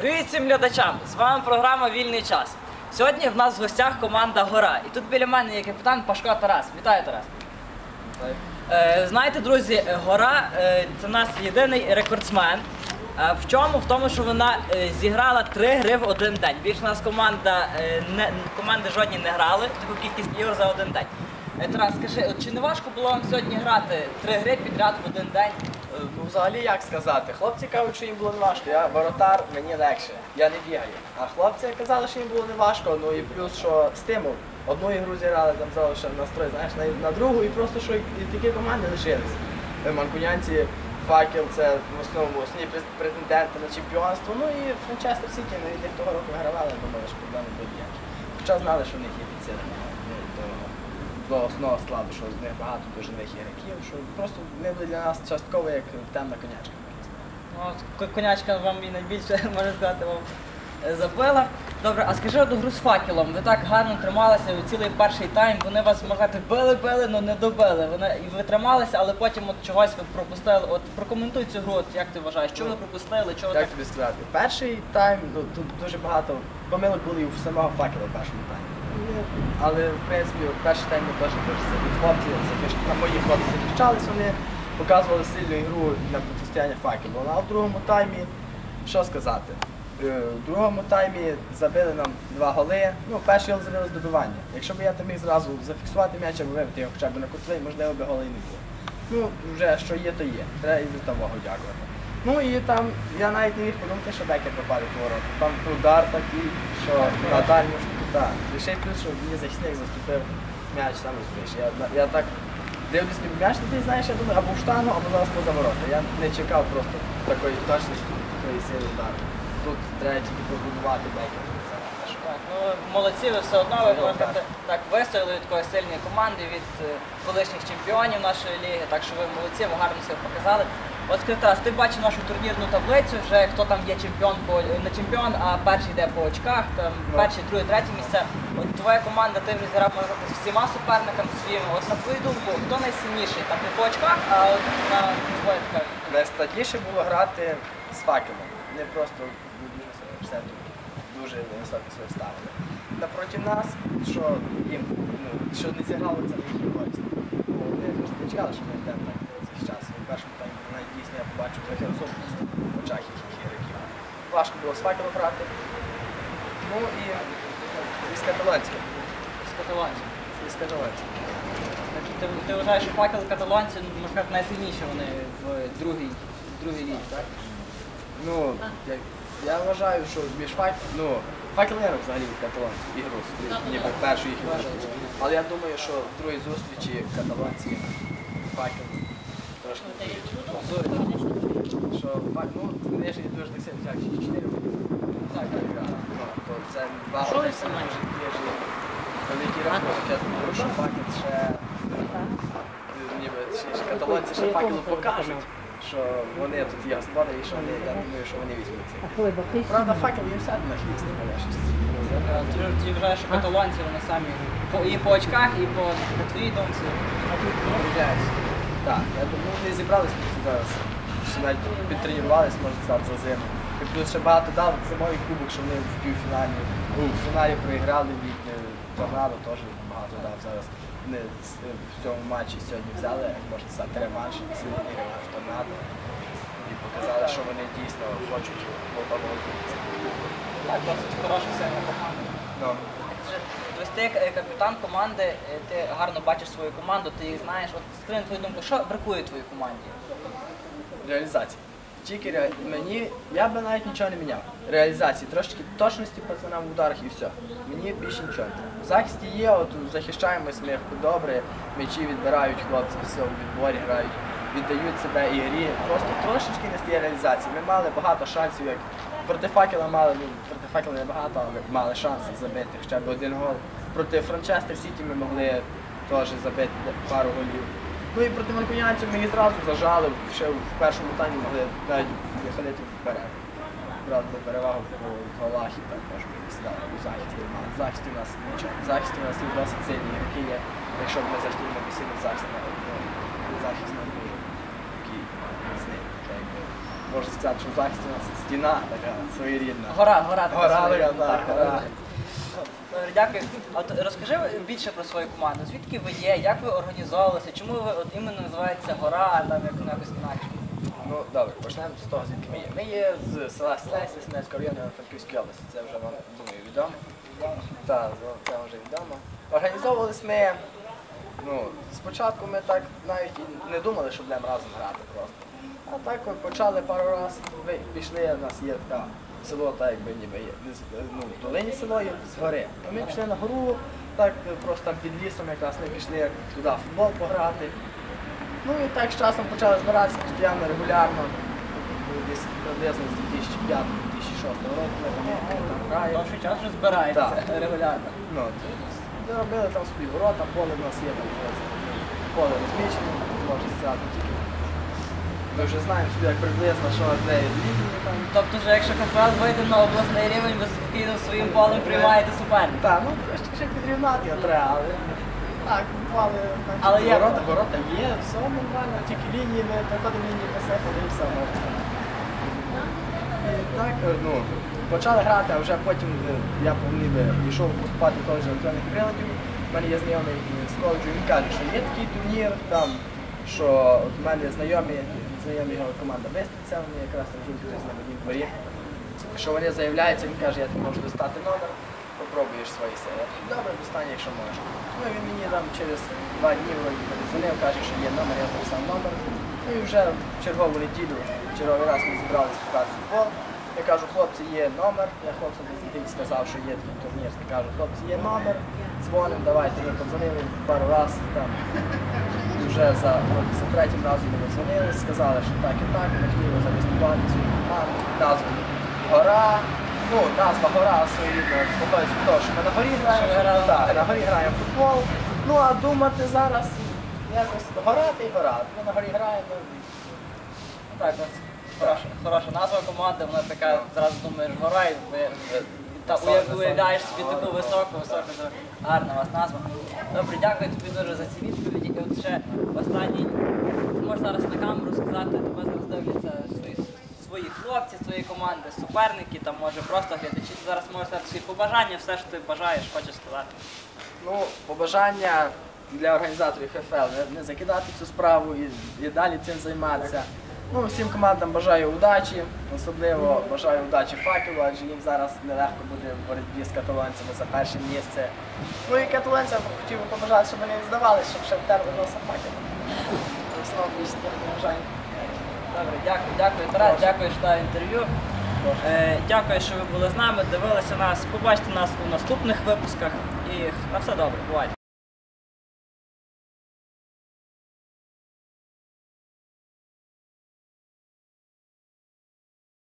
Привіт всім глядачам! З вами програма Вільний час. Сьогодні в нас в гостях команда Гора. І тут біля мене є капітан Пашко Тарас. Вітаю, Тарас. Е, знаєте, друзі, Гора е, це в нас єдиний рекордсмен. Е, в чому? В тому, що вона зіграла три гри в один день. Більше у нас команда не команди жодні не грали таку кількість ігор за один день. Тарас, скажи, от чи не важко було вам сьогодні грати три гри підряд в один день? Ну, взагалі, як сказати, хлопці кажуть, що їм було не важко. Я воротар, мені легше, я не бігаю. А хлопці казали, що їм було не важко, ну і плюс, що стимул. Одну ігру зіграли, там ще настрой, знаєш, на, на другу, і просто що і такі команди лишились. Е, Манкунянці, факел це в основному основні претенденти на чемпіонство. Ну і Франчестер Сіті, ну, і того року вигравали, думали, що проблеми будуть ніякі. Хоча знали, що в них є підсилення. Ну, до, до складу, що в них багато дуже них ігроків, що просто не буде для нас частково як темна конячка. Ну, конячка вам і найбільше, можна сказати, вам е, забила. Добре, а скажи одну гру з факелом. Ви так гарно трималися у цілий перший тайм. Вони вас, можна сказати, били, били, але не добили. Вони і ви трималися, але потім от чогось ви пропустили. От прокоментуй цю гру, от як ти вважаєш, що ви пропустили, чого Як так. тобі сказати? Перший тайм, ну тут дуже багато помилок були у самого факела в першому таймі. Але в принципі от перший тайм ми теж дуже сильні хлопці, на мої хлопці захищались, вони показували сильну ігру на протистояння факелу. Ну, А в другому таймі, що сказати? Е, В другому таймі забили нам два голи. Ну, перший гол забили з добивання. Якщо б я там міг зразу зафіксувати м'яч або вибити його хоча б на кутли, можливо би голи не було. Ну, вже що є, то є. Треба і за того дякувати. Ну і там я навіть не міг подумати, що Бекер попаде по вороту. Там удар такий, що на дальню так. Ще й плюс, що мені захисник заступив м'яч саме зустріч. Я, я так дивлюсь ніби м'яч, ти знаєш, я думаю, або в штану, або зараз поза ворота. Я не чекав просто такої точності, такої сили удару. Тут треба тільки побудувати Так, ну молодці, ви все одно ви так. так вистояли від такої сильної команди, від е, колишніх чемпіонів нашої ліги. Так що ви молодці, ви гарно себе показали. От скажи, Тарас, ти бачив нашу турнірну таблицю, вже хто там є чемпіон по не чемпіон, а перший йде по очках, там Ну. перший, другий, третє місце. От твоя команда, ти вже зіграв можна з всіма суперниками своїми. От на твою думку, хто найсильніший? Там не по очках, а от на твоя така. Найскладніше було грати з факелом. Не просто все дуже високо себе ставили. Напроти нас, що їм ну, що не зіграло, це не користь. Бо Вони просто не чекали, що ми йдемо так захищатися. В першому таймі дійсно я побачив трохи розумність в очах їхніх ігроків. Важко було з факелом грати. Ну і, і з каталонським. З каталонців. І з каталонським. Значить, Ти, ти вважаєш, що факел каталонці, ну, можна сказати, найсильніші вони в другій, в другій лізі, так? Ну, я, я вважаю, що між факел, ну, факел не грав взагалі від каталонців ігру, ніби першу їхню зустріч. Але я думаю, що в другій зустрічі каталонці факел трошки що факел, ну, вони дуже так сильно як 4 так, так, грали. То це два роки, це знімаєте? дуже дуже великий рахунок. Я думаю, що факел ще ніби ще- ще каталонці ще факелу покажуть, що вони тут є господарі, і що вони, я думаю, що вони візьмуть. Правда, факел їм сяде на хвіст, не буде щось. Ти, вважаєш, що каталонці вони самі і по очках, і по, твоїй думці. Так, я думаю, вони зібрались просто зараз. Ще навіть підтренувались, можна сказати, за зиму. І плюс ще багато дав зимовий кубок, що вони в півфіналі, у фіналі проіграли від е, торнадо, теж багато дав зараз. Вони з- е, в цьому матчі сьогодні взяли, як можна сказати, реванш, сильний реванш торнадо. І показали, що вони дійсно хочуть побороти. Так, досить хороша сильна команда. Ну, ти е, капітан команди, е, ти гарно бачиш свою команду, ти їх знаєш. От скажи твою думку, що бракує твоїй команді? реалізації. Тільки ре... мені, я би навіть нічого не міняв. Реалізації, трошки точності пацанам в ударах і все. Мені більше нічого. В захисті є, от захищаємось ми добре, м'ячі відбирають хлопці, все, у відборі грають, віддають себе ігрі. Просто трошечки не стає реалізації. Ми мали багато шансів, як проти факела мали, ну проти факела не багато, але мали шанси забити хоча б один гол. Проти Франчестер Сіті ми могли теж забити пару голів. Ну і проти манкунянців ми їх зразу зажали, ще в першому таймі могли навіть виходити вперед. Брали перевагу по голах і так теж ми сідали у захисті. В у нас нічого. В захисті у нас є досить сильні ігроки є. Якщо б ми зайшли на посильний захист, захист не дуже такий міцний. можна сказати, що в захисті у нас стіна така своєрідна. Гора, гора. така Гора, така, так, гора. Добре, дякую. От розкажи більше про свою команду. Звідки ви є? Як ви організовувалися? Чому ви от іменно називається гора, а там як якось інакше? Ну добре, почнемо з того, звідки ми є. Ми є з села Селеся, Снецького району Франківської області. Це вже вам думаю відомо. Так, це вже відомо. Організовувались ми. Ну, спочатку ми так навіть і не думали, що будемо разом грати просто. А так от почали пару разів, пішли, у нас є така село, так якби ніби є. Ну, в долині село є з гори. А ми пішли на гору, так просто там під лісом якраз ми пішли туди в футбол пограти. Ну і так з часом почали збиратися постійно, регулярно. Десь приблизно з 2005-2006 року ми там, ми там граємо. Довший час вже збираєтеся Так. регулярно. Ну, ми робили там собі ворота, поле в нас є там поле розмічене, може сказати, тільки ми вже знаємо собі як приблизно, що де є лінії там. Тобто, вже якщо КФЛ вийде на обласний рівень, ви спокійно своїм полем приймаєте суперника. Так, ну трошки ще підрівнати його треба, але так, бували, значить, Але є- ворота, ворота є, все нормально, тільки лінії, ми приходимо лінії писати, і все можна. І так, е, ну, почали грати, а вже потім е, я ніби пішов поступати в коледж електронних приладів. У мене є знайомий з коледжу, він каже, що є такий турнір, там, що от в мене знайомі, знайомі його команда Бестриця, вони якраз живуть десь на одній дворі. Що вони заявляються, він каже, я тобі можу достати номер, попробуєш свої сили. Добре, достань, якщо можеш. Ну і він мені там через два дні вроді каже, що є номер, я записав номер. Ну і вже в чергову неділю, черговий раз ми зібралися грати футбол. Я кажу, хлопці, є номер. Я хлопцям десь сказав, що є такий турнір. Я кажу, хлопці, є номер, дзвонимо, давайте. Ми подзвонили пару разів там. Вже за, за третім разом ми дзвонили, сказали, що так і так, ми хотіли зареєструвати свою команду, назву Гора. Ну, назва гора своєрідна походить від того, що ми на горі граємо. Так, на горі граємо в футбол. Ну а думати зараз якось гора та й гора. Ми на горі граємо. Ну, Так, хороша, хороша назва команди, вона така, зразу думаєш, гора, і ви та уявляєш собі таку високу, високу, гарна вас назва. Добре, дякую тобі дуже за ці відповіді. І от ще останній, можеш зараз на камеру сказати, тебе зараз дивляться свої, свої хлопці, свої команди, суперники, там може просто глядачі. Зараз можеш сказати свої побажання, все, що ти бажаєш, хочеш сказати. Ну, побажання для організаторів ХФЛ не закидати цю справу і, і далі цим займатися. Ну, всім командам бажаю удачі, особливо бажаю удачі факелу, адже їм зараз нелегко буде в боротьбі з каталонцями за перше місце. Ну і каталонцям хотів би побажати, щоб вони не здавалися, щоб ще втерли носа факелом. Основні бажання. Добре, дякую, дякую, Тарас, дякую, що дав інтерв'ю. Е, дякую, що ви були з нами, дивилися нас. Побачите нас у наступних випусках і на все добре, бувайте.